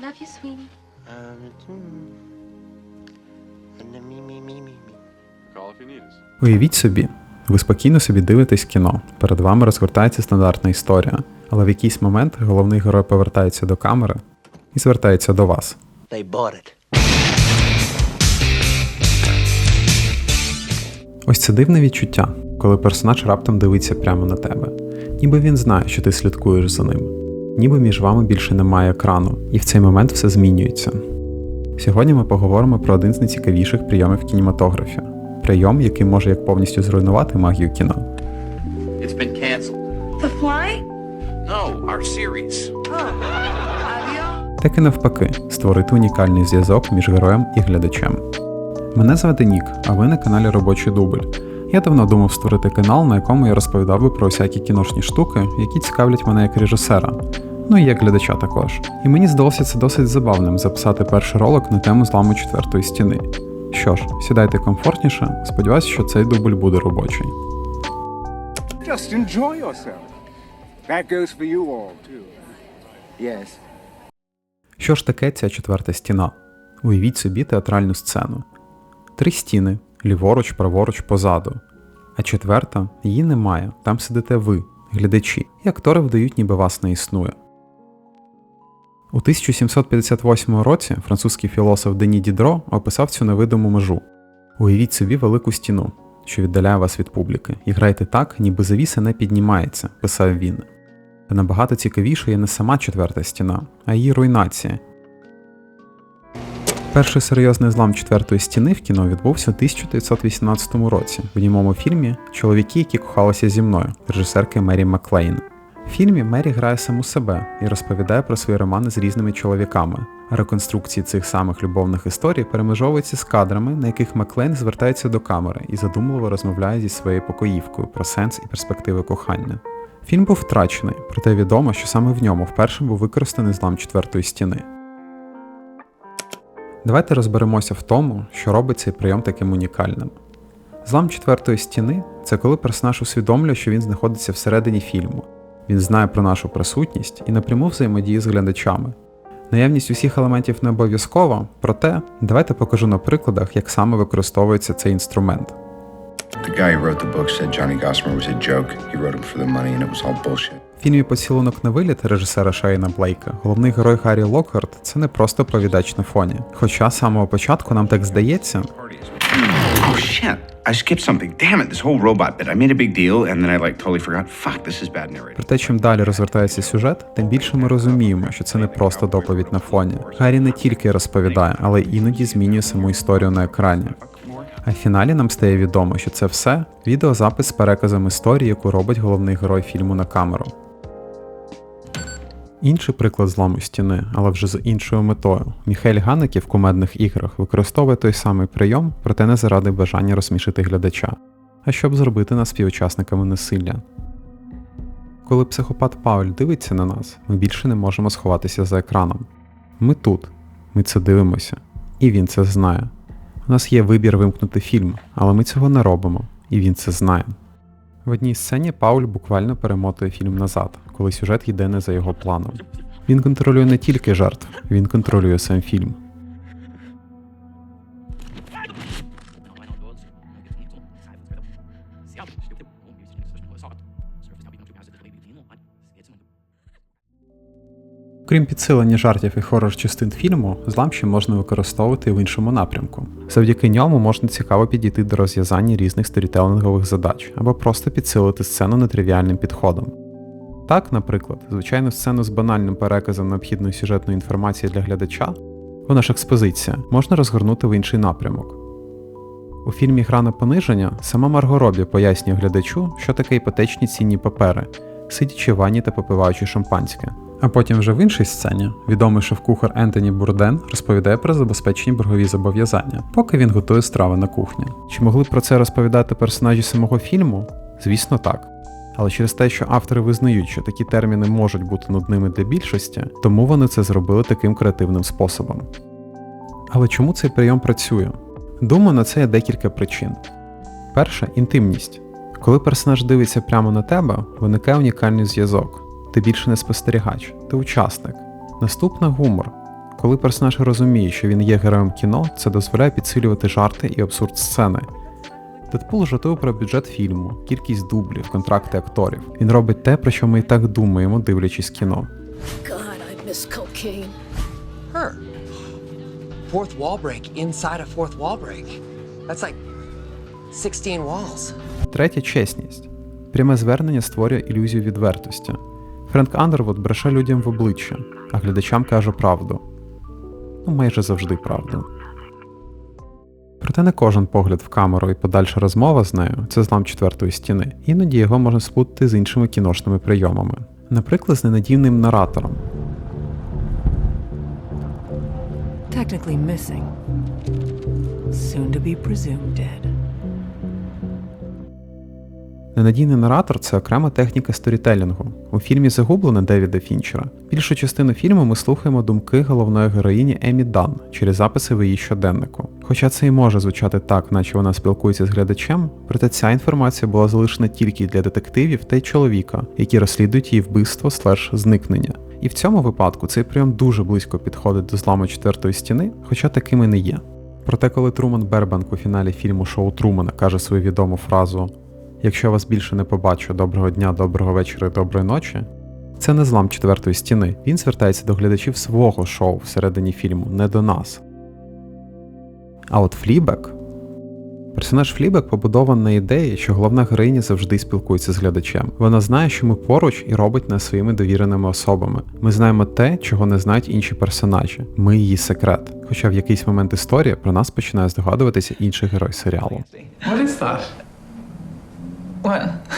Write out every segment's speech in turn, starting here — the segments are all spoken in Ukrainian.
love you, sweetie. Уявіть собі, ви спокійно собі дивитесь кіно, перед вами розгортається стандартна історія, але в якийсь момент головний герой повертається до камери і звертається до вас. They bought it. Ось це дивне відчуття, коли персонаж раптом дивиться прямо на тебе. Ніби він знає, що ти слідкуєш за ним. Ніби між вами більше немає екрану, і в цей момент все змінюється. Сьогодні ми поговоримо про один з найцікавіших прийомів в кінематографі. Прийом, який може як повністю зруйнувати магію кіно, It's been canceled. The fly? No, our series. так і навпаки, створити унікальний зв'язок між героєм і глядачем. Мене звати Нік, а ви на каналі Робочий Дубль. Я давно думав створити канал, на якому я розповідав би про всякі кіношні штуки, які цікавлять мене як режисера, ну і як глядача також. І мені здалося це досить забавним записати перший ролик на тему зламу четвертої стіни. Що ж, сідайте комфортніше, сподіваюся, що цей дубль буде робочий. Just enjoy yourself. That goes for you all, too. Yes. Що ж таке ця четверта стіна? Уявіть собі театральну сцену. Три стіни, ліворуч, праворуч, позаду. А четверта її немає, там сидите ви, глядачі, і актори вдають, ніби вас не існує. У 1758 році французький філософ Дені Дідро описав цю невидиму межу. Уявіть собі велику стіну, що віддаляє вас від публіки, і грайте так, ніби завіса не піднімається, писав він. Та набагато цікавіше є не сама четверта стіна, а її руйнація. Перший серйозний злам четвертої стіни в кіно відбувся у 1918 році в німому фільмі Чоловіки, які кохалися зі мною режисерки Мері Маклейн. В фільмі Мері грає саму себе і розповідає про свої романи з різними чоловіками. Реконструкції цих самих любовних історій перемежовуються з кадрами, на яких Маклейн звертається до камери і задумливо розмовляє зі своєю покоївкою про сенс і перспективи кохання. Фільм був втрачений, проте відомо, що саме в ньому вперше був використаний злам четвертої стіни. Давайте розберемося в тому, що робить цей прийом таким унікальним. Злам четвертої стіни це коли персонаж усвідомлює, що він знаходиться всередині фільму. Він знає про нашу присутність і напряму взаємодіє з глядачами. Наявність усіх елементів не обов'язкова, проте давайте покажу на прикладах, як саме використовується цей інструмент. The guy who wrote the book said Johnny Gossamer was a joke. He wrote him for the money and it was all bullshit. В фільмі Поцілунок на виліт режисера Шейна Блейка головний герой Гаррі Локхарт це не просто повідач на фоні. Хоча з самого початку нам так здається, Oh shit! I skipped something. Damn it! This whole robot bit. I made a big deal and then I like totally forgot. Fuck! This is bad narrating. Проте, чим далі розвертається сюжет, тим більше ми розуміємо, що це не просто доповідь на фоні. Гаррі не тільки розповідає, але іноді змінює саму історію на екрані. А в фіналі нам стає відомо, що це все відеозапис з переказом історії, яку робить головний герой фільму на камеру. Інший приклад зламу стіни, але вже з іншою метою. Міхель Ганекі в кумедних іграх використовує той самий прийом, проте не заради бажання розсмішити глядача, а щоб зробити нас співучасниками насилля. Коли психопат Пауль дивиться на нас, ми більше не можемо сховатися за екраном. Ми тут, ми це дивимося, і він це знає. У нас є вибір вимкнути фільм, але ми цього не робимо, і він це знає. В одній сцені Пауль буквально перемотує фільм назад, коли сюжет йде не за його планом. Він контролює не тільки жертв, він контролює сам фільм. Крім підсилення жартів і хорор частин фільму, злам ще можна використовувати в іншому напрямку. Завдяки ньому можна цікаво підійти до розв'язання різних сторітелингових задач або просто підсилити сцену нетривіальним підходом. Так, наприклад, звичайну сцену з банальним переказом необхідної сюжетної інформації для глядача, вона ж експозиція, можна розгорнути в інший напрямок. У фільмі Гра на пониження сама Марго Робі пояснює глядачу, що таке іпотечні цінні папери, сидячи в ванні та попиваючи шампанське. А потім вже в іншій сцені відомий шеф-кухар Ентоні Бурден розповідає про забезпечені боргові зобов'язання, поки він готує страви на кухні. Чи могли б про це розповідати персонажі самого фільму? Звісно, так. Але через те, що автори визнають, що такі терміни можуть бути нудними для більшості, тому вони це зробили таким креативним способом. Але чому цей прийом працює? Думаю, на це є декілька причин. Перша інтимність. Коли персонаж дивиться прямо на тебе, виникає унікальний зв'язок. Ти більше не спостерігач, ти учасник. Наступна гумор. Коли персонаж розуміє, що він є героєм кіно, це дозволяє підсилювати жарти і абсурд сцени. Дедпул жартує про бюджет фільму, кількість дублів, контракти акторів. Він робить те, про що ми і так думаємо, дивлячись кіно. God, I miss cocaine. Her. Fourth wall break inside a fourth wall break. That's like 16 walls. Третє чесність. Пряме звернення створює ілюзію відвертості. Френк Андервуд бреше людям в обличчя, а глядачам каже правду. Ну, майже завжди правду. Проте не кожен погляд в камеру і подальша розмова з нею це злам четвертої стіни. Іноді його можна сплутати з іншими кіношними прийомами. Наприклад, з ненадійним наратором. Technically missing. Soon to be presumed dead. Ненадійний наратор це окрема техніка сторітелінгу. У фільмі Загублене Девіда Фінчера. Більшу частину фільму ми слухаємо думки головної героїні Емі Дан через записи в її щоденнику. Хоча це і може звучати так, наче вона спілкується з глядачем, проте ця інформація була залишена тільки для детективів та й чоловіка, які розслідують її вбивство слеш зникнення. І в цьому випадку цей прийом дуже близько підходить до зламу четвертої стіни, хоча такими не є. Проте, коли Труман Бербанк у фіналі фільму Шоу Трумана каже свою відому фразу Якщо вас більше не побачу, доброго дня, доброго вечора доброї ночі. Це не злам четвертої стіни. Він звертається до глядачів свого шоу всередині фільму, не до нас. А от Флібек. Персонаж Флібек побудований на ідеї, що головна героїня завжди спілкується з глядачем. Вона знає, що ми поруч і робить нас своїми довіреними особами. Ми знаємо те, чого не знають інші персонажі. Ми її секрет. Хоча в якийсь момент історії про нас починає здогадуватися інший герой серіалу. What is that? What?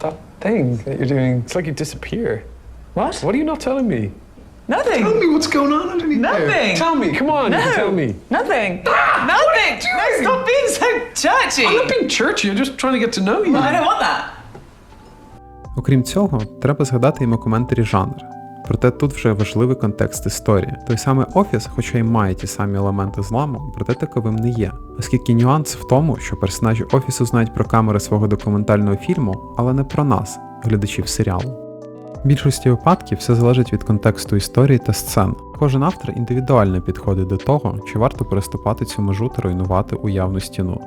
That thing that you're doing. It's like you disappear. What? What are you not telling me? Nothing. Tell me what's going on underneath there. Nothing. Tell me. Come on. you can Tell me. Nothing. Nothing. No, stop being so churchy. I'm not being churchy. I'm just trying to get to know you. I don't want that. Окрім цього, треба згадати і мокументарі жанр. Проте тут вже важливий контекст історії. Той самий офіс, хоча й має ті самі елементи зламу, проте таковим не є. Оскільки нюанс в тому, що персонажі офісу знають про камери свого документального фільму, але не про нас, глядачів серіалу. В більшості випадків все залежить від контексту історії та сцен. Кожен автор індивідуально підходить до того, чи варто переступати цю межу та руйнувати уявну стіну.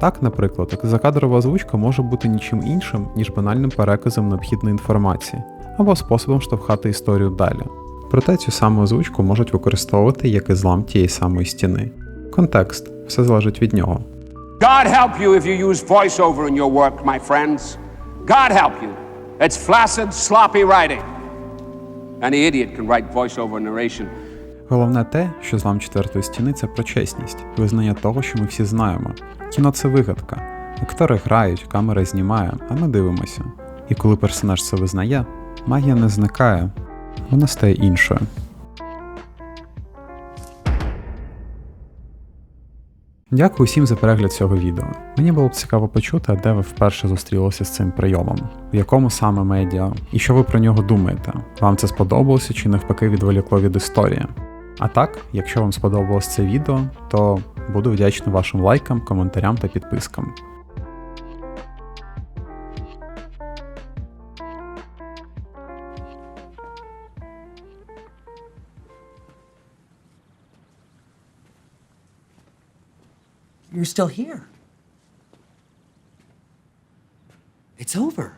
Так, наприклад, закадрова озвучка може бути нічим іншим, ніж банальним переказом необхідної інформації або способом штовхати історію далі. Проте цю саму озвучку можуть використовувати як і злам тієї самої стіни. Контекст все залежить від нього. God help you if you use voiceover in your work, my friends. God help you. It's flaccid, sloppy writing. Any idiot can write voiceover narration. Головне те, що злам четвертої стіни це про чесність, визнання того, що ми всі знаємо. Кіно це вигадка. Актори грають, камера знімає, а ми дивимося. І коли персонаж це визнає, магія не зникає, вона стає іншою. Дякую всім за перегляд цього відео. Мені було б цікаво почути, де ви вперше зустрілися з цим прийомом, в якому саме медіа, і що ви про нього думаєте. Вам це сподобалося чи навпаки відволікло від історії? А так, якщо вам сподобалось це відео, то буду вдячний вашим лайкам, коментарям та підпискам. You're still here. It's over.